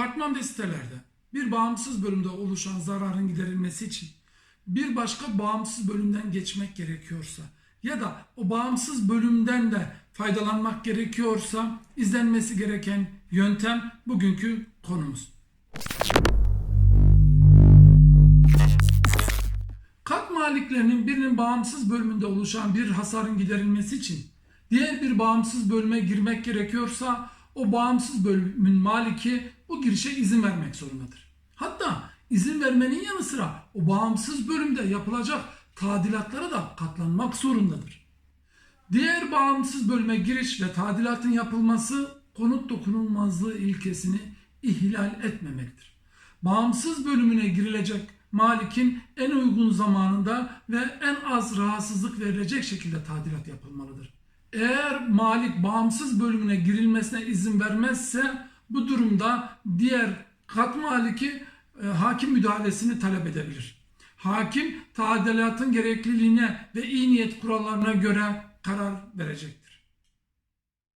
Apartman ve sitelerde bir bağımsız bölümde oluşan zararın giderilmesi için bir başka bağımsız bölümden geçmek gerekiyorsa ya da o bağımsız bölümden de faydalanmak gerekiyorsa izlenmesi gereken yöntem bugünkü konumuz. Kat maliklerinin birinin bağımsız bölümünde oluşan bir hasarın giderilmesi için diğer bir bağımsız bölüme girmek gerekiyorsa o bağımsız bölümün maliki bu girişe izin vermek zorundadır. Hatta izin vermenin yanı sıra o bağımsız bölümde yapılacak tadilatlara da katlanmak zorundadır. Diğer bağımsız bölüme giriş ve tadilatın yapılması konut dokunulmazlığı ilkesini ihlal etmemektir. Bağımsız bölümüne girilecek malikin en uygun zamanında ve en az rahatsızlık verilecek şekilde tadilat yapılmalıdır. Eğer malik bağımsız bölümüne girilmesine izin vermezse bu durumda diğer kat maliki e, hakim müdahalesini talep edebilir. Hakim tadilatın gerekliliğine ve iyi niyet kurallarına göre karar verecektir.